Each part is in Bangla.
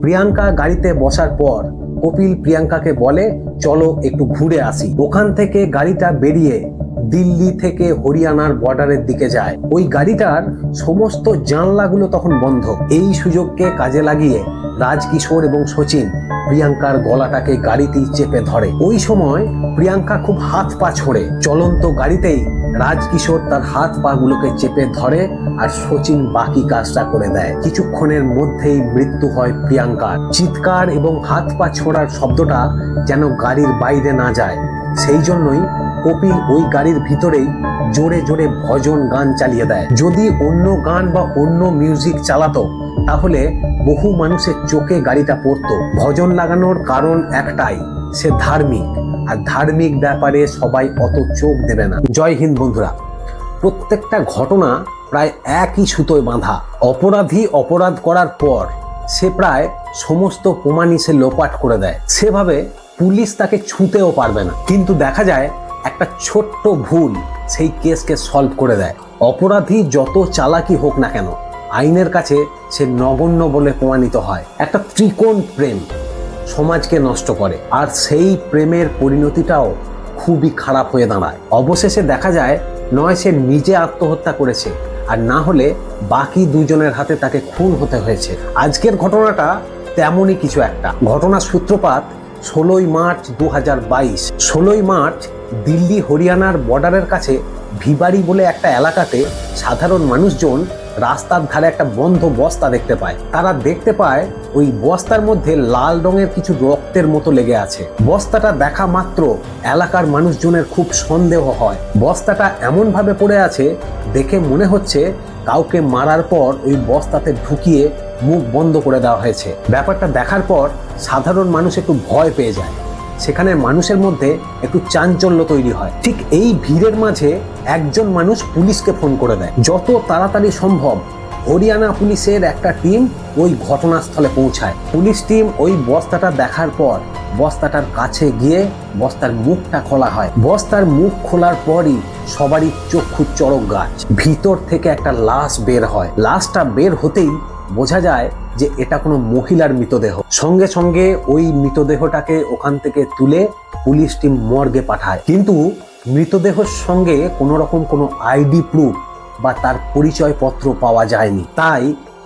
প্রিয়াঙ্কা গাড়িতে বসার পর কপিল প্রিয়াঙ্কাকে বলে, চলো একটু ঘুরে আসি। ওখান থেকে গাড়িটা বেরিয়ে দিল্লি থেকে হরিয়ানার বর্ডারের দিকে যায়। ওই গাড়িটার সমস্ত জানলাগুলো তখন বন্ধ। এই সুযোগকে কাজে লাগিয়ে রাজকিশোর এবং সচিন প্রিয়াঙ্কার গলাটাকে গাড়িতেই চেপে ধরে। ওই সময় প্রিয়াঙ্কা খুব হাত পা ছোড়ে। চলন্ত গাড়িতেই রাজকিশোর তার হাত পা গুলোকে চেপে ধরে আর সচিন বাকি কাজটা করে দেয়। কিছুক্ষণের মধ্যেই মৃত্যু হয় প্রিয়াঙ্কার। চিৎকার এবং হাত পা ছোড়ার শব্দটা যেন গাড়ির বাইরে না যায়। সেই জন্যই কপিল ওই গাড়ির ভিতরেই জোরে জোরে ভজন গান চালিয়ে দেয়। যদি অন্য গান বা অন্য মিউজিক চালাতো, তাহলে বহু মানুষের চোখে গাড়িটা পড়তো। ভজন লাগানোর কারণ একটাই, সে ধার্মিক। আর ধার্মিক ব্যাপারে সবাই অত চোখ দেবে না। জয় হিন্দ বন্ধুরা, প্রত্যেকটা ঘটনা প্রায় একই সুতোয় বাঁধা। অপরাধী অপরাধ করার পর সে প্রায় সমস্ত প্রমাণই সে লোপাট করে দেয়। সেভাবে পুলিশ তাকে ছুঁতেও পারবে না। কিন্তু দেখা যায়, একটা ছোট্ট ভুল সেই কেসকে সলভ করে দেয়। অপরাধী যত চালাকি হোক না কেন, আইনের কাছে সে নগণ্য বলে প্রমাণিত হয়। একটা ত্রিকোণ প্রেম সমাজকে নষ্ট করে, আর সেই প্রেমের পরিণতিটাও খুবই খারাপ হয়ে দাঁড়ায়। অবশেষে দেখা যায়, নয় সে নিজে আত্মহত্যা করেছে, আর না হলে বাকি দুজনের হাতে তাকে খুন হতে হয়েছে। আজকের ঘটনাটা তেমনই কিছু একটা। ঘটনার সূত্রপাত ষোলোই মার্চ দু হাজার বাইশ। ষোলোই মার্চ দিল্লি হরিয়ানার বর্ডারের কাছে ভিবাড়ি বলে একটা এলাকাতে সাধারণ মানুষজন রাস্তার ধারে একটা বন্ধ বস্তা দেখতে পায়। তারা দেখতে পায় ওই বস্তার মধ্যে লাল রঙের কিছু রক্তের মতো লেগে আছে। বস্তাটা দেখা মাত্র এলাকার মানুষজনের খুব সন্দেহ হয়। বস্তাটা এমনভাবে পড়ে আছে, দেখে মনে হচ্ছে কাউকে মারার পর ওই বস্তাতে ঢুকিয়ে মুখ বন্ধ করে দেওয়া হয়েছে। ব্যাপারটা দেখার পর সাধারণ মানুষ একটু ভয় পেয়ে যায়। সেখানে মানুষের মধ্যে একটু চাঞ্চল্য তৈরি হয়। ঠিক এই ভিড়ের মাঝে একজন মানুষ পুলিশকে ফোন করে দেয়। যত তাড়াতাড়ি সম্ভব হরিয়ানা পুলিশের একটা টিম ওই ঘটনাস্থলে পৌঁছায়। পুলিশ টিম ওই বস্তাটা দেখার পর বস্তাটার কাছে গিয়ে বস্তার মুখটা খোলা হয়। বস্তার মুখ খোলার পরই সবারই চক্ষু চড়ক গাছ। ভিতর থেকে একটা লাশ বের হয়। লাশটা বের হতেই বোঝা যায় যে এটা কোনো মহিলার মৃতদেহ। সঙ্গে সঙ্গে ওই মৃতদেহটাকে ওখান থেকে তুলে পুলিশ টিম মর্গে পাঠায়। কিন্তু মৃতদেহর সঙ্গে কোনো রকম কোনো আইডি প্রুফ বা তার পরিচয়পত্র পাওয়া যায়নি। তাই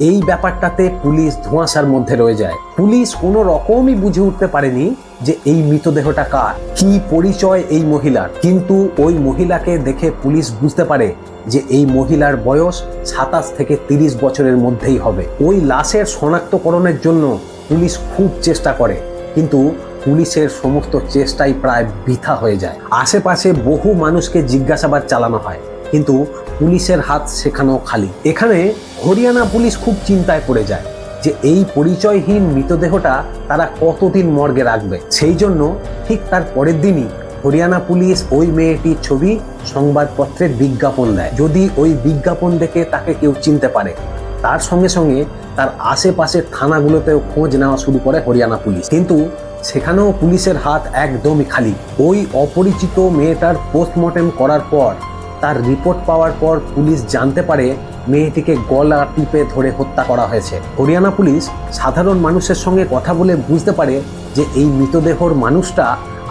এই ব্যাপারটাতে পুলিশ ধোঁয়াশার মধ্যে রয়ে যায়। পুলিশ কোনো রকমই বুঝে উঠতে পারেনি যে এই মৃতদেহটা কার, কি পরিচয় এই মহিলার। কিন্তু ওই মহিলাকে দেখে পুলিশ বুঝতে পারে যে এই মহিলার বয়স সাতাশ থেকে তিরিশ বছরের মধ্যেই হবে। ওই লাশের শনাক্তকরণের জন্য পুলিশ খুব চেষ্টা করে, কিন্তু পুলিশের সমস্ত চেষ্টাই প্রায় বৃথা হয়ে যায়। আশেপাশে বহু মানুষকে জিজ্ঞাসাবাদ চালানো হয়, কিন্তু পুলিশের হাত সেখানেও খালি। এখানে হরিয়ানা পুলিশ খুব চিন্তায় পড়ে যায় যে এই পরিচয়হীন মৃতদেহটা তারা কতদিন মর্গে রাখবে। সেই জন্য ঠিক তার পরের দিনই হরিয়ানা পুলিশ ওই মেয়েটির ছবি সংবাদপত্রের বিজ্ঞাপন দেয়। যদি ওই বিজ্ঞাপন দেখে তাকে কেউ চিনতে পারে, তার সঙ্গে সঙ্গে তার আশেপাশের থানাগুলোতেও খোঁজ নেওয়া শুরু করে হরিয়ানা পুলিশ। কিন্তু সেখানেও পুলিশের হাত একদমই খালি। ওই অপরিচিত মেয়েটার পোস্টমর্টেম করার পর তার রিপোর্ট পাওয়ার পর পুলিশ জানতে পারে মেয়েটিকে গলা টিপে ধরে হত্যা করা হয়েছে। হরিয়ানা পুলিশ সাধারণ মানুষের সঙ্গে কথা বলে বুঝতে পারে যে এই মৃতদেহর মানুষটা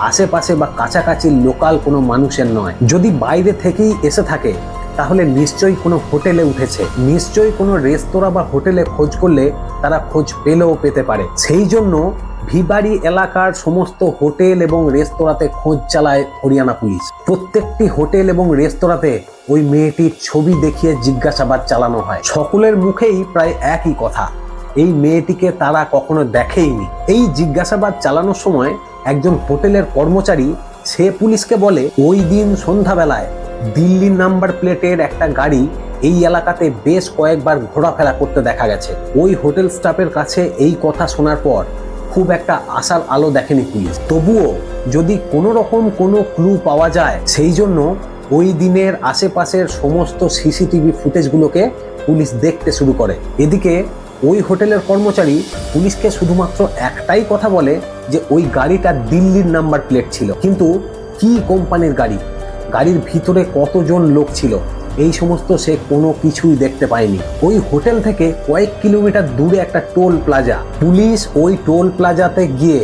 আশেপাশে বা কাছাকাছি লোকাল কোনো মানুষের নয়। যদি বাইরে থেকেই এসে থাকে তাহলে নিশ্চয়ই কোনো হোটেলে উঠেছে। নিশ্চয়ই কোনো রেস্তোরাঁ বা হোটেলে খোঁজ করলে তারা খোঁজ পেলেও পেতে পারে। সেই জন্য ভিবাড়ি এলাকার সমস্ত হোটেল এবং রেস্তোরাঁতে খোঁজ চালায় হরিয়ানা পুলিশ। প্রত্যেকটি হোটেল এবং রেস্তোরাঁতে ওই মেয়েটির ছবি দেখিয়ে জিজ্ঞাসাবাদ চালানো হয়। সকলের মুখেই প্রায় একই কথা, এই মেয়েটিকে তারা কখনো দেখেইনি। এই জিজ্ঞাসাবাদ চালানোর সময় একজন হোটেলের কর্মচারী সে পুলিশকে বলে, ওই দিন সন্ধ্যাবেলায় দিল্লির নাম্বার প্লেটের একটা গাড়ি এই এলাকাতে বেশ কয়েকবার ঘোরাফেরা করতে দেখা গেছে। ওই হোটেল স্টাফের কাছে এই কথা শোনার পর খুব একটা আশার আলো দেখেনি পুলিশ। তবুও যদি কোনো রকম কোনো ক্লু পাওয়া যায়, সেই জন্য ওই দিনের আশেপাশের সমস্ত সিসিটিভি ফুটেজগুলোকে পুলিশ দেখতে শুরু করে। এদিকে ওই হোটেলের কর্মচারী পুলিশকে শুধুমাত্র একটাই কথা বলে যে ওই গাড়িটা দিল্লির নাম্বার প্লেট ছিল। কিন্তু কি কোম্পানির গাড়ি? গাড়ির ভিতরে কতজন লোক ছিল, এই সমস্ত সে কোনো কিছুই দেখতে পায়নি। ওই হোটেল থেকে কয়েক কিলোমিটার দূরে একটা টোল প্লাজা। পুলিশ ওই টোল প্লাজাতে গিয়ে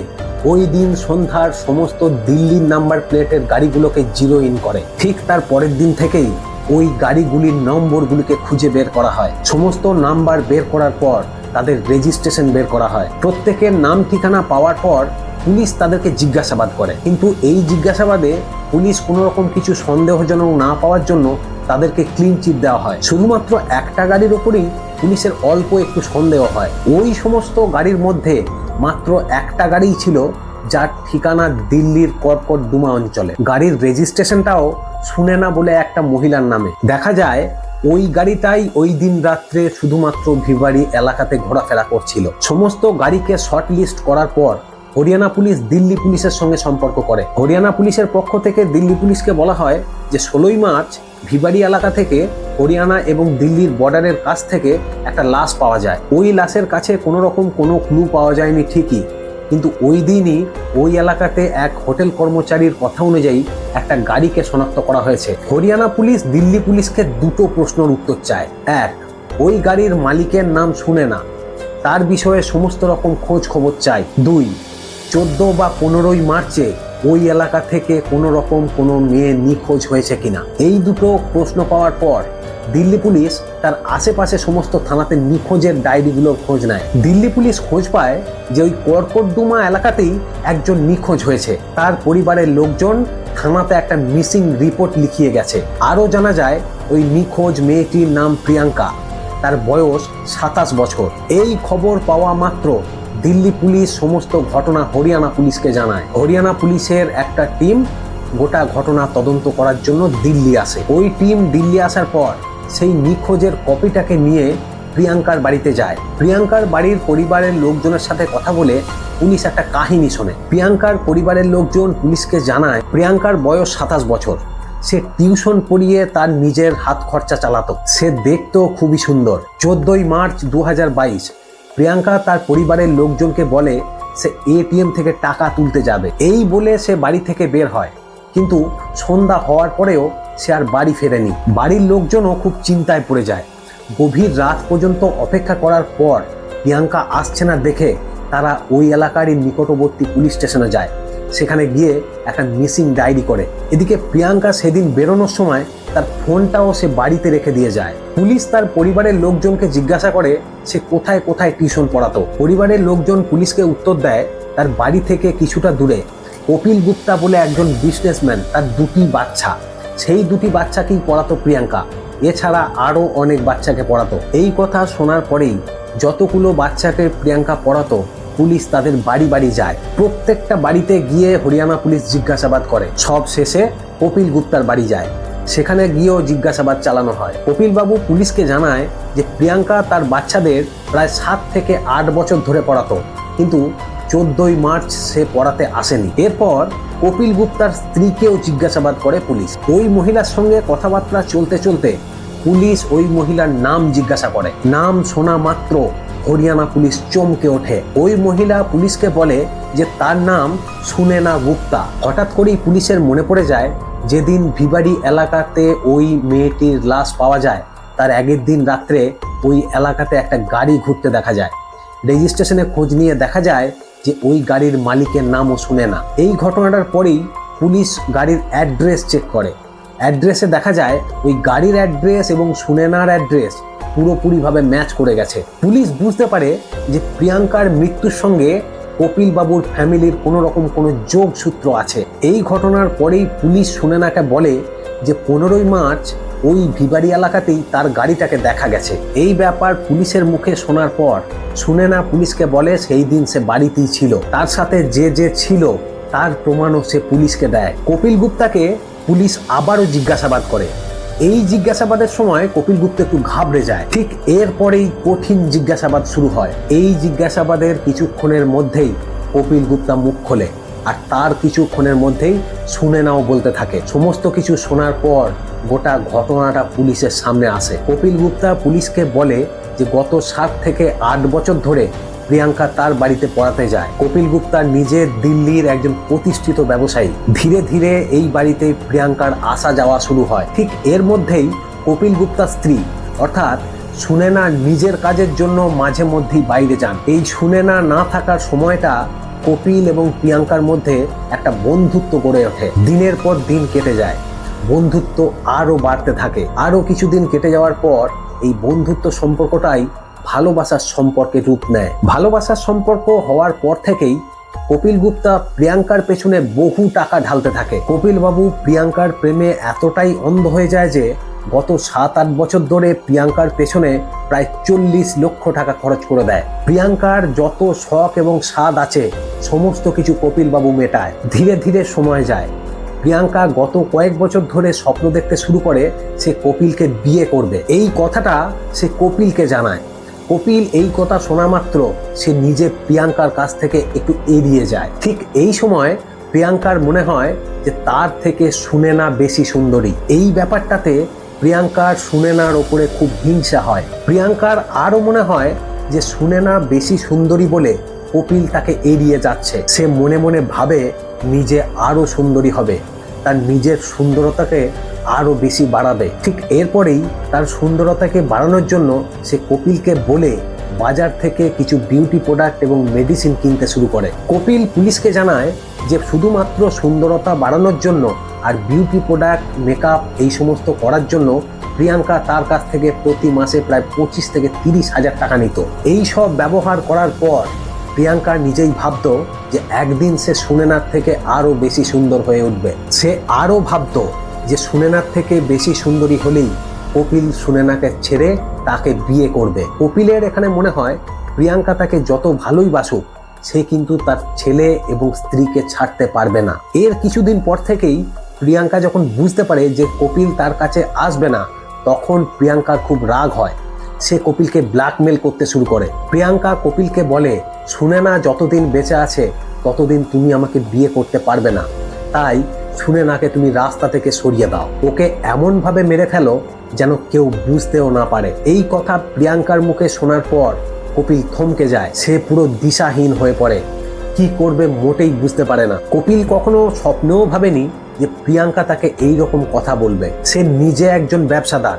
ওই দিন সন্ধ্যার সমস্ত দিল্লির নাম্বার প্লেটের গাড়িগুলোকে জিরো ইন করে। ঠিক তার পরের দিন থেকেই ওই গাড়িগুলির নম্বরগুলিকে খুঁজে বের করা হয়। সমস্ত নাম্বার বের করার পর তাদের রেজিস্ট্রেশন বের করা হয়। প্রত্যেকের নাম ঠিকানা পাওয়ার পর পুলিশ তাদেরকে জিজ্ঞাসাবাদ করে। কিন্তু এই জিজ্ঞাসাবাদে পুলিশ কোনো রকম কিছু সন্দেহজনক না পাওয়ার জন্য তাদেরকে ক্লিন চিট দেওয়া হয়। শুধুমাত্র একটা গাড়ির ওপরেই পুলিশের অল্প একটু সন্দেহ হয়। ওই সমস্ত গাড়ির মধ্যে মাত্র একটা গাড়িই ছিল, যার ঠিকানা দিল্লির কর্কট ডুমা অঞ্চলে। গাড়ির রেজিস্ট্রেশনটাও শুনে না বলে একটা মহিলার নামে। দেখা যায়, ওই গাড়িটাই ওই দিন রাত্রে শুধুমাত্র ভিবাড়ি এলাকাতে ঘোরাফেরা করছিল। সমস্ত গাড়িকে শর্ট লিস্ট করার পর হরিয়ানা পুলিশ দিল্লি পুলিশের সঙ্গে সম্পর্ক করে। হরিয়ানা পুলিশের পক্ষ থেকে দিল্লি পুলিশকে বলা হয় যে, ষোলোই মার্চ ভিবাড়ি এলাকা থেকে হরিয়ানা এবং দিল্লির বর্ডারের কাছ থেকে একটা লাশ পাওয়া যায়। ওই লাশের কাছে কোনো রকম কোনো ক্লু পাওয়া যায়নি ঠিকই। কিন্তু ওই দিনই ওই এলাকাতে এক হোটেল কর্মচারীর কথা অনুযায়ী একটা গাড়িকে শনাক্ত করা হয়েছে। হরিয়ানা পুলিশ দিল্লি পুলিশকে দুটো প্রশ্নের উত্তর চায়। এক, ওই গাড়ির মালিকের নাম শুনে না। তার বিষয়ে সমস্ত রকম খোঁজ খবর চাই। দুই চোদ্দ বা পনেরোই মার্চে ওই এলাকা থেকে কোনো রকম কোনো মেয়ে নিখোঁজ হয়েছে কিনা? এই দুটো প্রশ্ন পাওয়ার পর দিল্লি পুলিশ তার আশেপাশে সমস্ত থানাতে নিখোঁজের ডায়েরিগুলোর খোঁজ নেয়। দিল্লি পুলিশ খোঁজ পায় যে ওই কর্কটডুমা এলাকাতেই একজন নিখোঁজ হয়েছে। তার পরিবারের লোকজন থানাতে একটা মিসিং রিপোর্ট লিখিয়ে গেছে। আরও জানা যায়, ওই নিখোঁজ মেয়েটির নাম প্রিয়াঙ্কা। তার বয়স সাতাশ বছর। এই খবর পাওয়া মাত্র দিল্লি পুলিশ সমস্ত ঘটনা হরিয়ানা পুলিশকে জানায়। হরিয়ানা পুলিশের একটা টিম গোটা ঘটনা তদন্ত করার জন্য দিল্লি আসে। ওই টিম দিল্লি আসার পর সেই নিখোঁজের কপিটাকে নিয়ে প্রিয়াঙ্কার বাড়িতে যায়। প্রিয়াঙ্কার বাড়ির পরিবারের লোকজনের সাথে কথা বলে পুলিশ একটা কাহিনী শোনে। প্রিয়াঙ্কার পরিবারের লোকজন পুলিশকে জানায়, প্রিয়াঙ্কার বয়স সাতাশ বছর। সে টিউশন পড়িয়ে তার নিজের হাত খরচা চালাতো। সে দেখতো খুবই সুন্দর। চোদ্দই মার্চ দু হাজার বাইশ প্রিয়াঙ্কা তার পরিবারের লোকজনকে বলে সে এটিএম থেকে টাকা তুলতে যাবে। এই বলে সে বাড়ি থেকে বের হয়। কিন্তু সন্ধ্যা হওয়ার পরেও সে আর বাড়ি ফেরেনি। বাড়ির লোকজনও খুব চিন্তায় পড়ে যায়। গভীর রাত পর্যন্ত অপেক্ষা করার পর প্রিয়াঙ্কা আসছে না দেখে তারা ওই এলাকারই নিকটবর্তী পুলিশ স্টেশনে যায়। সেখানে গিয়ে একটা মিসিং ডায়েরি করে। এদিকে প্রিয়াঙ্কা সেদিন বেরোনোর সময় তার ফোনটাও সে বাড়িতে রেখে দিয়ে যায়। পুলিশ তার পরিবারের লোকজনকে জিজ্ঞাসা করে সে কোথায় কোথায় টিউশন পড়াতো। পরিবারের লোকজন পুলিশকে উত্তর দেয়, তার বাড়ি থেকে কিছুটা দূরে। কপিল গুপ্তা বলে একজন বিজনেসম্যান তার দুটি বাচ্চা। সেই দুটি বাচ্চাকেই পড়াতো প্রিয়াঙ্কা। এছাড়া আরও অনেক বাচ্চাকে পড়াতো। এই কথা শোনার পরেই যতগুলো বাচ্চাকে প্রিয়াঙ্কা পড়াতো, পুলিশ তাদের বাড়ি বাড়ি যায়। প্রত্যেকটা বাড়িতে গিয়ে হরিয়ানা পুলিশ জিজ্ঞাসাবাদ করে। সব শেষে কপিল গুপ্তার বাড়ি যায়। সেখানে গিয়েও জিজ্ঞাসাবাদ চালানো হয়। কপিলবাবু পুলিশকে জানায় যে প্রিয়াঙ্কা তার বাচ্চাদের প্রায় সাত থেকে আট বছর ধরে পড়াতো, কিন্তু চোদ্দই মার্চ সে পড়াতে আসেনি। এরপর কপিল গুপ্তার স্ত্রীকেও জিজ্ঞাসাবাদ করে পুলিশ। ওই মহিলার সঙ্গে কথাবার্তা চলতে চলতে পুলিশ ওই মহিলার নাম জিজ্ঞাসা করে। নাম শোনা মাত্র হরিয়ানা পুলিশ চমকে ওঠে। ওই মহিলা পুলিশকে বলে যে তার নাম সুনেনা গুপ্তা। হঠাৎ করেই পুলিশের মনে পড়ে যায়, যেদিন ভিবাড়ি এলাকাতে ওই মেয়েটির লাশ পাওয়া যায়, তার আগের দিন রাত্রে ওই এলাকাতে একটা গাড়ি ঘুরতে দেখা যায়। রেজিস্ট্রেশনে খোঁজ নিয়ে দেখা যায় যে ওই গাড়ির মালিকের নামও শুনে না এই ঘটনাটার পরেই পুলিশ গাড়ির অ্যাড্রেস চেক করে। অ্যাড্রেসে দেখা যায়, ওই গাড়ির অ্যাড্রেস এবং সুনেনার অ্যাড্রেস পুরোপুরিভাবে ম্যাচ করে গেছে। পুলিশ বুঝতে পারে যে প্রিয়াঙ্কার মৃত্যুর সঙ্গে কপিল বাবুর ফ্যামিলির কোনো রকম কোনো যোগসূত্র আছে। এই ঘটনার পরেই পুলিশ সুনেনাকে বলে যে পনেরোই মার্চ ওই ভিবাড়ি এলাকাতেই তার গাড়িটাকে দেখা গেছে। এই ব্যাপার পুলিশের মুখে শোনার পর সুনেনা পুলিশকে বলে সেই দিন সে বাড়িতেই ছিল। তার সাথে যে যে ছিল তার প্রমাণও সে পুলিশকে দেয়। কপিল গুপ্তাকে পুলিশ আবারও জিজ্ঞাসাবাদ করে। এই জিজ্ঞাসাবাদের সময় কপিল গুপ্ত একটু ঘাবড়ে যায়। ঠিক এরপরেই কঠিন জিজ্ঞাসাবাদ শুরু হয়। এই জিজ্ঞাসাবাদের কিছুক্ষণের মধ্যেই কপিল গুপ্তা মুখ খোলে আর তার কিছুক্ষণের মধ্যেই শুনে নাও বলতে থাকে। সমস্ত কিছু শোনার পর গোটা ঘটনাটা পুলিশের সামনে আসে। কপিল গুপ্তা পুলিশকে বলে যে, গত সাত থেকে আট বছর ধরে প্রিয়াঙ্কা তার বাড়িতে পড়াতে যায়। কপিল গুপ্তা নিজে দিল্লির একজন প্রতিষ্ঠিত ব্যবসায়ী। ধীরে ধীরে এই বাড়িতে প্রিয়াঙ্কার আসা যাওয়া শুরু হয়। ঠিক এর মধ্যেই কপিল গুপ্তার স্ত্রী, অর্থাৎ সুনেনা নিজের কাজের জন্য মাঝে মধ্যেই বাইরে যান। এই সুনেনা না থাকার সময়টা কপিল এবং প্রিয়াঙ্কার মধ্যে একটা বন্ধুত্ব গড়ে ওঠে। দিনের পর দিন কেটে যায়। বন্ধুত্ব আরও বাড়তে থাকে। আরও কিছুদিন কেটে যাওয়ার পর এই বন্ধুত্ব সম্পর্কটাই ভালোবাসার সম্পর্কে রূপ নেয়। ভালোবাসার সম্পর্ক হওয়ার পর থেকেই কপিল গুপ্তা প্রিয়াঙ্কার পেছনে বহু টাকা ঢালতে থাকে। কপিল বাবু প্রিয়াঙ্কার প্রেমে এতটাই অন্ধ হয়ে যায় যে, গত সাত আট বছর ধরে প্রিয়াঙ্কার পেছনে প্রায় চল্লিশ লক্ষ টাকা খরচ করে দেয়। প্রিয়াঙ্কার যত শখ এবং স্বাদ আছে, সমস্ত কিছু কপিল বাবু মেটায়। ধীরে ধীরে সময় যায়। প্রিয়াঙ্কা গত কয়েক বছর ধরে স্বপ্ন দেখতে শুরু করে, সে কপিলকে বিয়ে করবে। এই কথাটা সে কপিলকে জানায়। কপিল এই কথা শোনা মাত্র, সে নিজে প্রিয়াঙ্কার কাছ থেকে একটু এড়িয়ে যায়। ঠিক এই সময় প্রিয়াঙ্কার মনে হয় যে তার থেকে সুনেনা বেশি সুন্দরী। এই ব্যাপারটাতে প্রিয়াঙ্কার সুনেনার ওপরে খুব হিংসা হয়। প্রিয়াঙ্কার আরও মনে হয় যে সুনেনা বেশি সুন্দরী বলে কপিল তাকে এড়িয়ে যাচ্ছে। সে মনে মনে ভাবে নিজে আরও সুন্দরী হবে। তার নিজের সুন্দরতাকে আরও বেশি বাড়াবে। ঠিক এরপরেই তার সুন্দরতাকে বাড়ানোর জন্য সে কপিলকে বলে বাজার থেকে কিছু বিউটি প্রোডাক্ট এবং মেডিসিন কিনতে শুরু করে। কপিল পুলিশকে জানায় যে শুধুমাত্র সুন্দরতা বাড়ানোর জন্য আর বিউটি প্রোডাক্ট মেকআপ এই সমস্ত করার জন্য প্রিয়াঙ্কা তার কাছ থেকে প্রতি মাসে প্রায় পঁচিশ থেকে তিরিশ হাজার টাকা নিত। এই সব ব্যবহার করার পর প্রিয়াঙ্কা নিজেই ভাবতো যে একদিন সে সুনেনার থেকে আরও বেশি সুন্দর হয়ে উঠবে। সে আরও ভাবতো যে সুনেনার থেকে বেশি সুন্দরী হলেই কপিল সুনেনাকে ছেড়ে তাকে বিয়ে করবে। কপিলের এখানে মনে হয় প্রিয়াঙ্কা তাকে যত ভালোই বাসুক, সে কিন্তু তার ছেলে এবং স্ত্রীকে ছাড়তে পারবে না। এর কিছুদিন পর থেকেই প্রিয়াঙ্কা যখন বুঝতে পারে যে কপিল তার কাছে আসবে না, তখন প্রিয়াঙ্কার খুব রাগ হয়। সে কপিলকে ব্ল্যাকমেল করতে শুরু করে। প্রিয়াঙ্কা কপিলকে বলে শুনে না যতদিন বেঁচে আছে, ততদিন তুমি আমাকে বিয়ে করতে পারবে না। তাই শুনে নাকে তুমি রাস্তা থেকে সরিয়ে দাও। ওকে এমনভাবে মেরে ফেলো যেন কেউ বুঝতেও না পারে। এই কথা প্রিয়াঙ্কার মুখে শোনার পর কপিল থমকে যায়। সে পুরো দিশাহীন হয়ে পড়ে। কি করবে মোটেই বুঝতে পারে না। কপিল কখনো স্বপ্নেও ভাবেনি যে প্রিয়াঙ্কা তাকে এই রকম কথা বলবে। সে নিজে একজন ব্যবসাদার।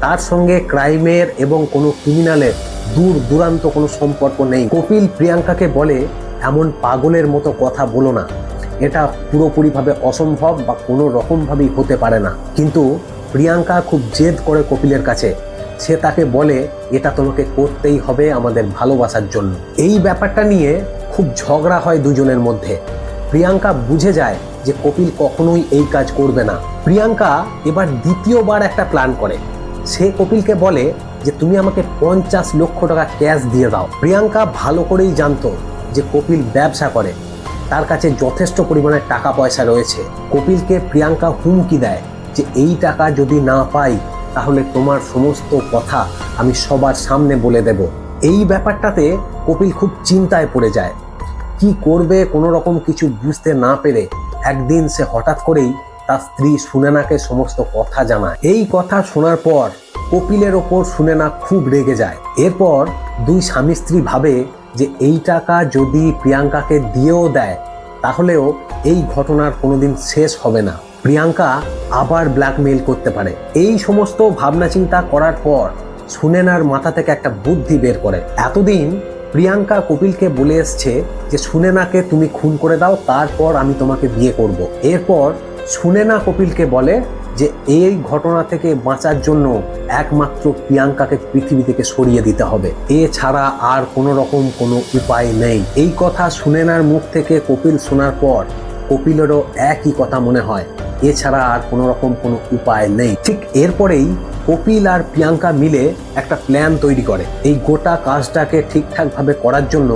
তার সঙ্গে ক্রাইমের এবং কোনো ক্রিমিনালের দূর দূরান্ত কোনো সম্পর্ক নেই। কপিল প্রিয়াঙ্কাকে বলে, এমন পাগলের মতো কথা বলো না। এটা পুরোপুরিভাবে অসম্ভব বা কোনো রকমভাবেই হতে পারে না। কিন্তু প্রিয়াঙ্কা খুব জেদ করে কপিলের কাছে। সে তাকে বলে, এটা তোমাকে করতেই হবে আমাদের ভালোবাসার জন্য। এই ব্যাপারটা নিয়ে খুব ঝগড়া হয় দুজনের মধ্যে। প্রিয়াঙ্কা বুঝে যায় যে কপিল কখনোই এই কাজ করবে না। প্রিয়াঙ্কা এবার দ্বিতীয়বার একটা প্ল্যান করে। সে কপিলকে বলে যে তুমি আমাকে পঞ্চাশ লক্ষ টাকা ক্যাশ দিয়ে দাও। প্রিয়াঙ্কা ভালো করেই জানতো যে কপিল ব্যবসা করে। তার কাছে যথেষ্ট পরিমাণে টাকা পয়সা রয়েছে। কপিলকে প্রিয়াঙ্কা হুমকি দেয় যে, এই টাকা যদি না পাই, তাহলে তোমার সমস্ত কথা আমি সবার সামনে বলে দেব। এই ব্যাপারটাতে কপিল খুব চিন্তায় পড়ে যায়। কি করবে, কোনো রকম কিছু বুঝতে না পেরে একদিন সে হঠাৎ করেই তার স্ত্রী সুনেনাকে সমস্ত কথা জানায়। এই কথা শোনার পর কপিলের ওপর সুনেনা খুব রেগে যায়। এরপর দুই স্বামী স্ত্রী ভাবে যে এই টাকা যদি প্রিয়াঙ্কাকে দিয়েও দেয়, তাহলেও এই ঘটনার কোনোদিন শেষ হবে না। প্রিয়াঙ্কা আবার ব্ল্যাকমেইল করতে পারে। এই সমস্ত ভাবনা চিন্তা করার পর সুনেনার মাথা থেকে একটা বুদ্ধি বের করে। এতদিন প্রিয়াঙ্কা কপিলকে বলে এসছে যে, সুনেনাকে তুমি খুন করে দাও, তারপর আমি তোমাকে বিয়ে করব। এরপর সুনেনা কপিলকে বলে যে এই ঘটনা থেকে বাঁচার জন্য একমাত্র প্রিয়াঙ্কাকে পৃথিবী থেকে সরিয়ে দিতে হবে। এছাড়া আর কোনো রকম কোনো উপায় নেই। এই কথা সুনেনার মুখ থেকে কপিল শোনার পর কপিলেরও একই কথা মনে হয়। এছাড়া আর কোনো রকম কোনো উপায় নেই। ঠিক এরপরেই কপিল আর প্রিয়াঙ্কা মিলে একটা প্ল্যান তৈরি করে। এই গোটা কাজটাকে ঠিকঠাকভাবে করার জন্য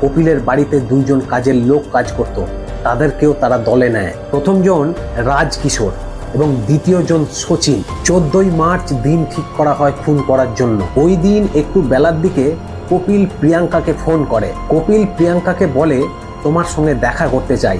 কপিলের বাড়িতে দুইজন কাজের লোক কাজ করত। তাদেরকেও তারা দলে নেয়। প্রথমজন রাজকিশোর এবং দ্বিতীয়জন সচিন, চোদ্দই মার্চ দিন ঠিক করা হয় খুন করার জন্য। ওই দিন একটু বেলার দিকে কপিল প্রিয়াঙ্কাকে ফোন করে। কপিল প্রিয়াঙ্কাকে বলে, তোমার সঙ্গে দেখা করতে চাই।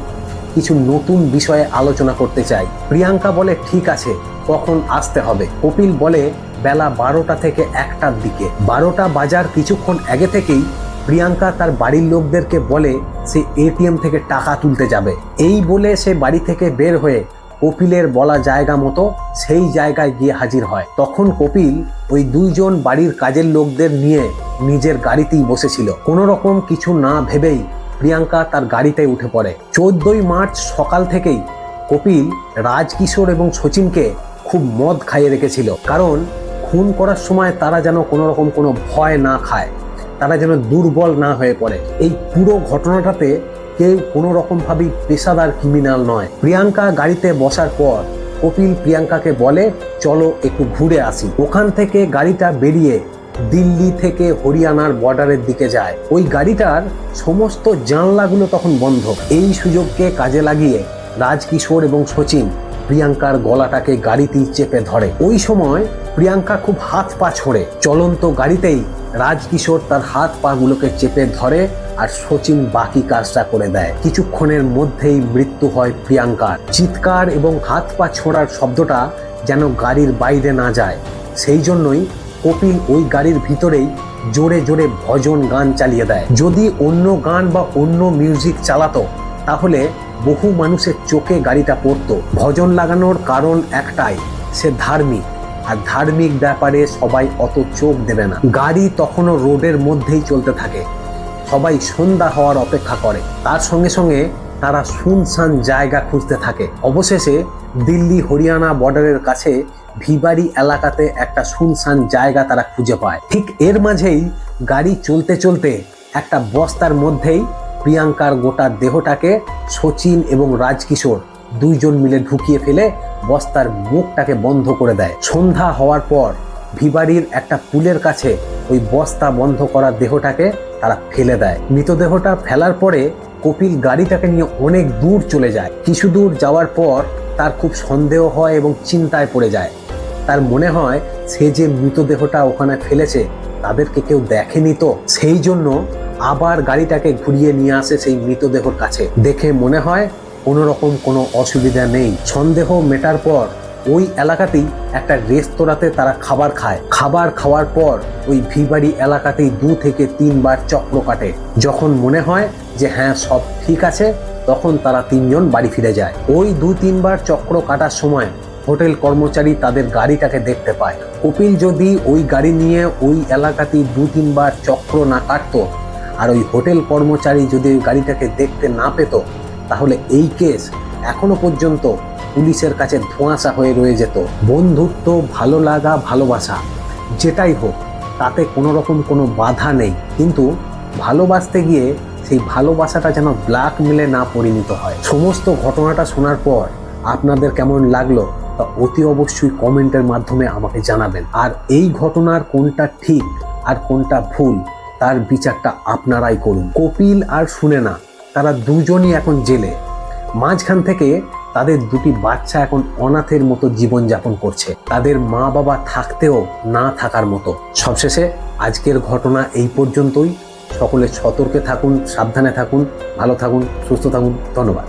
কিছু নতুন বিষয়ে আলোচনা করতে চাই। প্রিয়াঙ্কা বলে, ঠিক আছে, কখন আসতে হবে? কপিল বলে, বেলা বারোটা থেকে একটার দিকে। বারোটা বাজার কিছুক্ষণ আগে থেকেই প্রিয়াঙ্কা তার বাড়ির লোকদেরকে বলে, সে এটিএম থেকে টাকা তুলতে যাবে। এই বলে সে বাড়ি থেকে বের হয়ে কপিলের বলা জায়গা মতো সেই জায়গায় গিয়ে হাজির হয়। তখন কপিল ওই দুইজন বাড়ির কাজের লোকদের নিয়ে নিজের গাড়িতেই বসেছিল। কোনো রকম কিছু না ভেবেই প্রিয়াঙ্কা তার গাড়িতে উঠে পড়ে। চোদ্দই মার্চ সকাল থেকেই কপিল, রাজকিশোর এবং সচিনকে খুব মদ খাইয়ে রেখেছিল। কারণ খুন করার সময় তারা যেন কোনো রকম কোনো ভয় না খায়। তারা যেন দুর্বল না হয়ে পড়ে। এই পুরো ঘটনাটাতে কেউ কোনো রকমভাবেই পেশাদার ক্রিমিনাল নয়। প্রিয়াঙ্কা গাড়িতে বসার পর কপিল প্রিয়াঙ্কাকে বলে, চলো একটু ঘুরে আসি। ওখান থেকে গাড়িটা বেরিয়ে দিল্লি থেকে হরিয়ানার বর্ডারের দিকে যায়। ওই গাড়িটার সমস্ত জানলাগুলো তখন বন্ধ। এই সুযোগকে কাজে লাগিয়ে রাজকিশোর এবং সচিন প্রিয়াঙ্কার গলাটাকে গাড়িতেই চেপে ধরে। ওই সময় প্রিয়াঙ্কা খুব হাত পা ছোড়ে। চলন্ত গাড়িতেই রাজকিশোর তার হাত পাগুলোকে চেপে ধরে আর সচিন বাকি কাজটা করে দেয়। কিছুক্ষণের মধ্যেই মৃত্যু হয় প্রিয়াঙ্কার। চিৎকার এবং হাত পা ছোড়ার শব্দটা যেন গাড়ির বাইরে না যায়। সেই জন্যই কপিল ওই গাড়ির ভিতরেই জোরে জোরে ভজন গান চালিয়ে দেয়। যদি অন্য গান বা অন্য মিউজিক চালাতো, তাহলে বহু মানুষের চোখে গাড়িটা পড়তো। ভজন লাগানোর কারণ একটাই, সে ধার্মিক। আর ধার্মিক ব্যাপারে সবাই অত চোখ দেবে না। গাড়ি তখনও রোডের মধ্যেই চলতে থাকে। সবাই সন্ধ্যা হওয়ার অপেক্ষা করে। তার সঙ্গে সঙ্গে তারা শুনশান জায়গা খুঁজতে থাকে। অবশেষে দিল্লি হরিয়ানা বর্ডারের কাছে ভিবাড়ি এলাকাতে একটা শুনশান জায়গা তারা খুঁজে পায়। ঠিক এর মাঝেই গাড়ি চলতে চলতে একটা বস্তার মধ্যেই প্রিয়াঙ্কার গোটা দেহটাকে সচিন এবং রাজকিশোর দুইজন মিলে ঢুকিয়ে ফেলে বস্তার মুখটাকে বন্ধ করে দেয়। সন্ধ্যা হওয়ার পর ভিবাড়ির একটা পুলের কাছে ওই বস্তা বন্ধ করা দেহটাকে তারা ফেলে দেয়। মৃতদেহটা ফেলার পরে কপিল গাড়িটাকে নিয়ে অনেক দূর চলে যায়। কিছু দূর যাওয়ার পর তার খুব সন্দেহ হয় এবং চিন্তায় পড়ে যায়। তার মনে হয়, সে যে মৃতদেহটা ওখানে ফেলেছে, তাদেরকে কেউ দেখেনি তো? সেই জন্য আবার গাড়িটাকে ঘুরিয়ে নিয়ে আসে সেই মৃতদেহর কাছে। দেখে মনে হয়, কোনো রকম কোনো অসুবিধা নেই। সন্দেহ মেটার পর ওই এলাকাতেই একটা রেস্তোরাঁতে তারা খাবার খায়। খাবার খাওয়ার পর ওই ভিবাড়ি এলাকাতেই দু থেকে তিনবার চক্র কাটে। যখন মনে হয় যে হ্যাঁ সব ঠিক আছে, তখন তারা তিনজন বাড়ি ফিরে যায়। ওই দু তিনবার চক্র কাটার সময় হোটেল কর্মচারী তাদের গাড়িটাকে দেখতে পায়। কপিল যদি ওই গাড়ি নিয়ে ওই এলাকাতেই দু তিনবার চক্র না কাটতো আর ওই হোটেল কর্মচারী যদি ওই গাড়িটাকে দেখতে না পেত, তাহলে এই কেস এখনও পর্যন্ত পুলিশের কাছে ধোঁয়াশা হয়ে রয়ে যেত। বন্ধুত্ব, ভালো লাগা, ভালোবাসা, যেটাই হোক, তাতে কোনো রকম কোনো বাধা নেই। কিন্তু ভালোবাসতে গিয়ে সেই ভালোবাসাটা যেন ব্ল্যাকমেলে না পরিণত হয়। সমস্ত ঘটনাটা শোনার পর আপনাদের কেমন লাগল তা অতি অবশ্যই কমেন্টের মাধ্যমে আমাকে জানাবেন। আর এই ঘটনার কোনটা ঠিক আর কোনটা ভুল, তার বিচারটা আপনারাই করুন। কপিল আর শুনে না তারা দুজনই এখন জেলে। মাঝখান থেকে তাদের দুটি বাচ্চা এখন অনাথের মতো জীবনযাপন করছে। তাদের মা বাবা থাকতেও না থাকার মতো। সবশেষে আজকের ঘটনা এই পর্যন্তই। সকলে সতর্কে থাকুন, সাবধানে থাকুন, ভালো থাকুন, সুস্থ থাকুন। ধন্যবাদ।